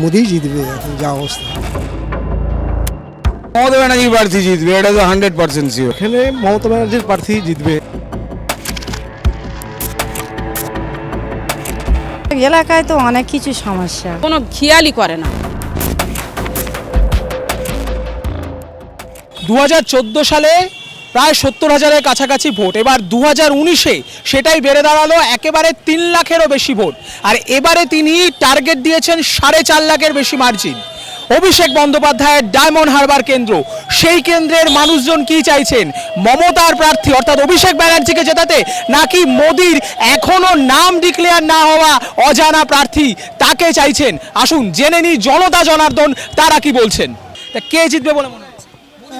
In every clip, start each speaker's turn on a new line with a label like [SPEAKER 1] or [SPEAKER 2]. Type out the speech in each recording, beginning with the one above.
[SPEAKER 1] মোদিই জিতবে এখন যা অবস্থা
[SPEAKER 2] মমতা ব্যানার্জি প্রার্থী জিতবে এটা তো হান্ড্রেড পার্সেন্ট শিওর
[SPEAKER 3] এখানে মমতা ব্যানার্জির প্রার্থী জিতবে
[SPEAKER 4] এলাকায় তো অনেক কিছু সমস্যা।
[SPEAKER 5] কোনো খেয়ালই করে না।
[SPEAKER 6] দু হাজার চোদ্দ সালে প্রায় সত্তর হাজারের কাছাকাছি ভোট। এবার দু হাজার উনিশে সেটাই বেড়ে দাঁড়াল, একেবারে তিন লাখেরও বেশি ভোট। আর এবারে তিনি টার্গেট দিয়েছেন সাড়ে চার লাখের বেশি মার্জিন। অভিষেক বন্দ্যোপাধ্যায়ের ডায়মন্ড হারবার কেন্দ্র, সেই কেন্দ্রের মানুষজন কি চাইছেন? মমতার প্রার্থী, অর্থাৎ অভিষেক ব্যানার্জিকে জেতাতে নাকি মোদির এখনও নাম ডিক্লেয়ার না হওয়া অজানা প্রার্থী তাকে চাইছেন? আসুন, জেনে নিই জনতা জনার্দন, তারা কি বলছেন? তা কে জিতবে বলে মনে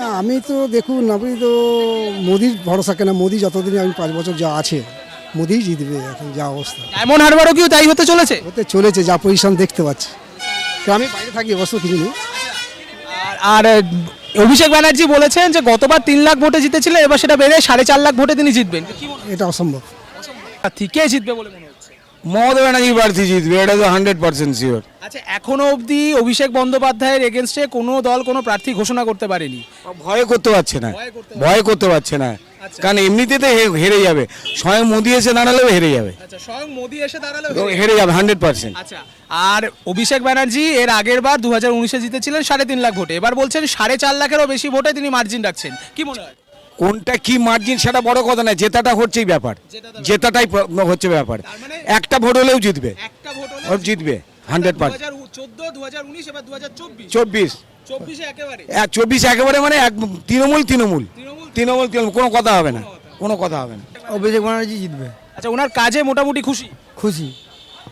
[SPEAKER 1] আমি তো দেখুন আমি তো মোদির ভরসা কেনা? মোদি যতদিন আমি পাঁচ বছর যা আছে মোদিই জিতবে এখন যা অবস্থা।
[SPEAKER 6] এমন হারবারও কি তাই হতে চলেছে?
[SPEAKER 1] হতে চলেছে যা পজিশন দেখতে পাচ্ছি। তো আমি বাইরে থাকি অবশ্য কিছু নেই।
[SPEAKER 6] আর- আর আহ, অভিষেক ব্যানার্জি বলেছেন যে গতবার তিন লাখ ভোটে জিতেছিলেন এবার সেটা বেড়ে সাড়ে চার লাখ ভোটে তিনি জিতবেন।
[SPEAKER 1] এটা অসম্ভব।
[SPEAKER 6] প্রার্থী কে জিতবে বলে মনে হচ্ছে।
[SPEAKER 2] মমতা ব্যানার্জি প্রার্থী জিতবে এটা তো হান্ড্রেড পার্সেন্ট শিওর
[SPEAKER 6] আচ্ছা এখনও অবধি অভিষেক বন্দ্যোপাধ্যায়ের এগেনস্টে কোনো দল কোনো প্রার্থী ঘোষণা করতে পারেনি?
[SPEAKER 2] ভয় করতে পারছে না
[SPEAKER 6] ভয় করতে
[SPEAKER 2] পারছে না। কারণ এমনিতে তো হেরে যাবে। স্বয়ং মোদি এসে দাঁড়ালেও হেরে যাবে।
[SPEAKER 6] আচ্ছা স্বয়ং মোদি এসে দাঁড়াল
[SPEAKER 2] ও হেরে যাবে। হান্ড্রেড পার্সেন্ট
[SPEAKER 6] আচ্ছা আর অভিষেক ব্যানার্জি এর আগের বার দু হাজার উনিশে জিতেছিলেন সাড়ে তিন লাখ ভোটে। এবার বলছেন সাড়ে চার লাখেরও বেশি ভোটে তিনি মার্জিন রাখছেন। কি মনে হয়?
[SPEAKER 2] কোনটা কি মার্জিন সেটা বড় কথা না জেতাটা হচ্ছেই ব্যাপার। জেতাটাই হচ্ছে ব্যাপার।
[SPEAKER 6] মানে
[SPEAKER 2] একটা ভোট হলেও জিতবে। জিতবে হান্ড্রেড পার্সেন্ট
[SPEAKER 6] চব্বিশ।
[SPEAKER 2] চব্বিশ।
[SPEAKER 6] একেবারে।
[SPEAKER 2] মানে এক তৃণমূল তৃণমূল। তৃণমূল তৃণমূল কোনো কথা হবে না কোনো কথা হবে না।
[SPEAKER 1] অভিষেক ব্যানার্জি জিতবে।
[SPEAKER 6] আচ্ছা ওনার কাজে মোটামুটি খুশি?
[SPEAKER 1] খুশি।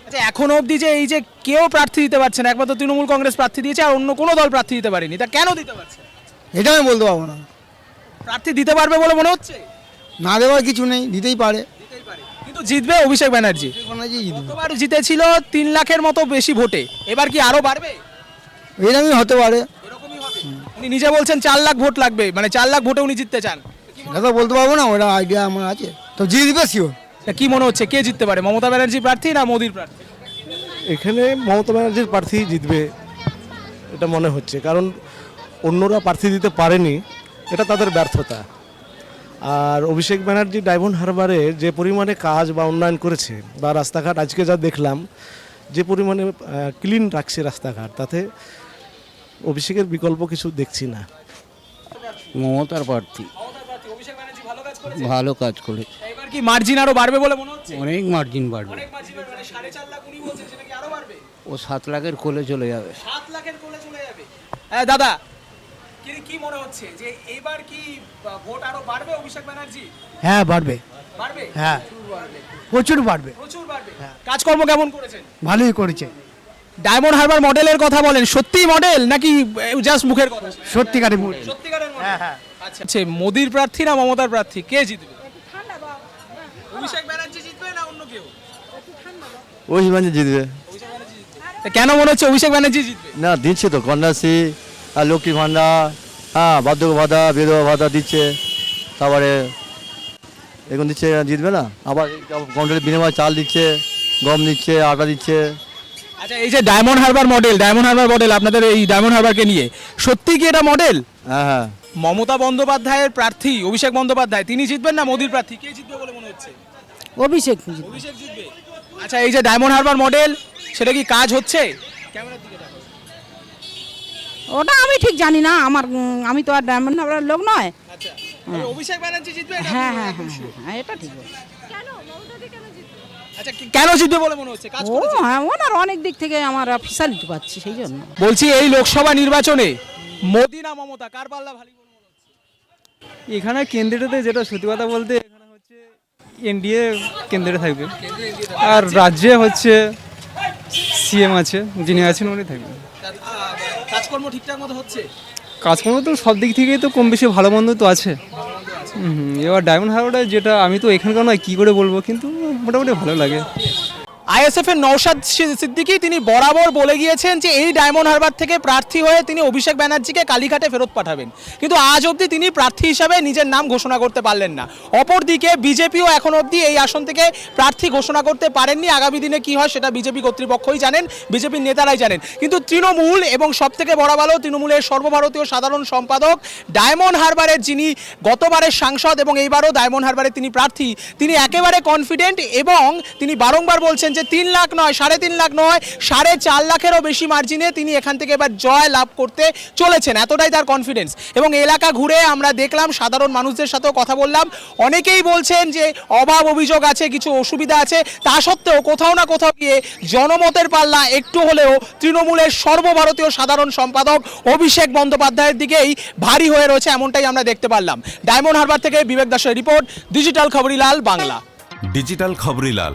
[SPEAKER 6] আচ্ছা এখনও অবধি যে এই যে কেউ প্রার্থী দিতে পারছে না একমাত্র তৃণমূল কংগ্রেস প্রার্থী দিয়েছে আর অন্য কোনো দল প্রার্থী দিতে পারেনি তা কেন দিতে পারছে
[SPEAKER 1] এটা আমি বলতে পারব না।
[SPEAKER 6] প্রার্থী দিতে পারবে বলে মনে হচ্ছে?
[SPEAKER 1] না দেওয়ার কিছু নেই দিতেই পারে।
[SPEAKER 6] কিন্তু জিতবে অভিষেক ব্যানার্জি।
[SPEAKER 1] ব্যানার্জি জিতবে।
[SPEAKER 6] গতবার জিতেছিল তিন লাখের মতো বেশি ভোটে। এবার কি আরও বাড়বে?
[SPEAKER 1] এরকমই হতে পারে।
[SPEAKER 6] উনি নিজে বলছেন চার লাখ ভোট লাগবে। মানে চার লাখ ভোটে উনি জিততে চান।
[SPEAKER 1] এটা তো বলতে পারব না ওটা আইডিয়া আমার আছে। তো জিতবে শিওর
[SPEAKER 6] তা কি মনে হচ্ছে? কে জিততে পারে? মমতা ব্যানার্জি প্রার্থী না মোদির প্রার্থী?
[SPEAKER 3] এখানে মমতা ব্যানার্জির প্রার্থী জিতবে এটা মনে হচ্ছে। কারণ অন্যরা প্রার্থী দিতে পারেনি। এটা তাদের ব্যর্থতা। আর অভিষেক ব্যানার্জি ডায়মন্ড হারবারে যে পরিমাণে কাজ বা উন্নয়ন করেছে বা রাস্তাঘাট আজকে যা দেখলাম যে পরিমাণে ক্লিন রাখছে রাস্তাঘাট তাতে অভিষেকের বিকল্প কিছু দেখছি না।
[SPEAKER 7] মমতার প্রার্থী।
[SPEAKER 6] ভালো কাজ করেছে।
[SPEAKER 7] ভালো কাজ করে
[SPEAKER 6] এবার কি মার্জিন আরও বাড়বে বলে মনে হচ্ছে?
[SPEAKER 7] অনেক মার্জিন বাড়বে।
[SPEAKER 6] অনেক মার্জিন বাড়বে মানে বাড়বে?
[SPEAKER 7] ও সাত লাখের কোলে চলে যাবে।
[SPEAKER 6] সাত লাখের কোলে চলে যাবে। হ্যাঁ দাদা কি কি মনে হচ্ছে যে এবার কি ভোট আরও বাড়বে অভিষেক ব্যানার্জি?
[SPEAKER 1] হ্যাঁ বাড়বে।
[SPEAKER 6] বাড়বে?
[SPEAKER 1] হ্যাঁ। প্রচুর বাড়বে।
[SPEAKER 6] প্রচুর বাড়বে। কাজকর্ম কেমন করেছেন?
[SPEAKER 1] ভালোই করেছে।
[SPEAKER 6] ডায়মন্ড হারবার মডেলের কথা বলেন সত্যি মডেল নাকি জাস্ট মুখের কথা?
[SPEAKER 1] সত্যিকারের
[SPEAKER 6] সত্যিকারের মডেল। আচ্ছা আচ্ছা মোদির প্রার্থী না মমতার প্রার্থী? কে জিতবে? অভিষেক ব্যানার্জি জিতবে না অন্য কেউ?
[SPEAKER 8] ওই মানে জিতবে।
[SPEAKER 6] কেন মনে হচ্ছে অভিষেক ব্যানার্জি জিতবে?
[SPEAKER 8] না দিচ্ছে তো কন্যাশ্রী লক্ষ্মী ভাণ্ডার হ্যাঁ বার্ধক্য ভাতা বিধবা ভাতা দিচ্ছে তারপরে এখন দিচ্ছে জিতবে না? আবার কন্ট্রোলের বিনিময়ে চাল দিচ্ছে গম দিচ্ছে আটা দিচ্ছে।
[SPEAKER 6] আচ্ছা এই যে Diamond Harbour model Diamond Harbour model আপনাদের এই ডায়মন্ড হারবারকে নিয়ে সত্যি কি এটা মডেল?
[SPEAKER 8] হ্যাঁ হ্যাঁ।
[SPEAKER 6] মমতা বন্দ্যোপাধ্যায়ের প্রার্থী অভিষেক বন্দ্যোপাধ্যায় তিনি জিতবেন না মোদির প্রার্থী? কে জিতবে বলে মনে হচ্ছে?
[SPEAKER 4] অভিষেক
[SPEAKER 6] অভিষেক জিতবে। আচ্ছা এই যে ডায়মন্ড হারবার মডেল সেটা কি কাজ হচ্ছে? তাকাও।
[SPEAKER 4] ওটা আমি ঠিক জানি না আমার আমি তো আর ডায়মন্ড হাবড়ার লোক নয়।
[SPEAKER 6] আচ্ছা অভিষেক ব্যানার্জি জিতবে
[SPEAKER 4] হ্যাঁ হ্যাঁ হ্যাঁ হ্যাঁ এটা ঠিক।
[SPEAKER 6] আচ্ছা কি- কেন জিতবে বলে মনে হচ্ছে? কাজ
[SPEAKER 4] ও
[SPEAKER 6] করেছে।
[SPEAKER 4] হ্যাঁ ওনার অনেক দিক থেকে আমার ফিসালিটি পাচ্ছি সেই জন্য।
[SPEAKER 6] বলছি এই লোকসভা নির্বাচনে মোদি না মমতা কার পাল্লা ভারী বলে হচ্ছে?
[SPEAKER 9] এখানে কেন্দ্রটাতে যেটা সত্যি কথা বলতে এখানে হচ্ছে এনডিএ কেন্দ্রে থাকবে। আর রাজ্যে হচ্ছে সিএম আছে যিনি আছেন উনি থাকবেন।
[SPEAKER 6] কাজকর্ম ঠিকঠাক মতো হচ্ছে?
[SPEAKER 9] কাজকর্ম তো সব দিক থেকেই তো কম বেশি ভালো মন্দ তো আছে। এবার ডায়মন্ড হারবারটা যেটা আমি তো এখানকার নয় কী করে বলব? কিন্তু মোটামুটি ভালো লাগে।
[SPEAKER 6] আইএসএফ এর নৌশাদ সি- সিদ্দিকী তিনি বরাবর বলে গিয়েছেন যে এই ডায়মন্ড হারবার থেকে প্রার্থী হয়ে তিনি অভিষেক ব্যানার্জিকে কালীঘাটে ফেরত পাঠাবেন। কিন্তু আজ অবধি তিনি প্রার্থী হিসাবে নিজের নাম ঘোষণা করতে পারলেন না। অপরদিকে বিজেপিও এখন অবধি এই আসন থেকে প্রার্থী ঘোষণা করতে পারেননি। আগামী দিনে কি হয় সেটা বিজেপি কর্তৃপক্ষই জানেন, বিজেপির নেতারাই জানেন। কিন্তু তৃণমূল এবং সবথেকে বড় ভালো তৃণমূলের সর্বভারতীয় সাধারণ সম্পাদক ডায়মন্ড হারবারের যিনি গতবারের সাংসদ এবং এইবারও ডায়মন্ড হারবারের তিনি প্রার্থী, তিনি একেবারে কনফিডেন্ট এবং তিনি বারংবার বলছেন যে তিন লাখ নয়, সাড়ে তিন লাখ নয়, সাড়ে চার লাখেরও বেশি মার্জিনে তিনি এখান থেকে এবার জয় লাভ করতে চলেছেন। এতটাই তার কনফিডেন্স এবং এলাকা ঘুরে আমরা দেখলাম, সাধারণ মানুষদের সাথেও কথা বললাম। অনেকেই বলছেন যে অভাব অভিযোগ আছে, কিছু অসুবিধা আছে। তা সত্ত্বেও কোথাও না কোথাও গিয়ে জনমতের পাল্লা একটু হলেও তৃণমূলের সর্বভারতীয় সাধারণ সম্পাদক অভিষেক বন্দ্যোপাধ্যায়ের দিকেই ভারী হয়ে রয়েছে, এমনটাই আমরা দেখতে পারলাম। ডায়মন্ড হারবার থেকে বিবেক দাসের report, digital Khaborilal, Bangla.
[SPEAKER 5] Digital Khabrilal.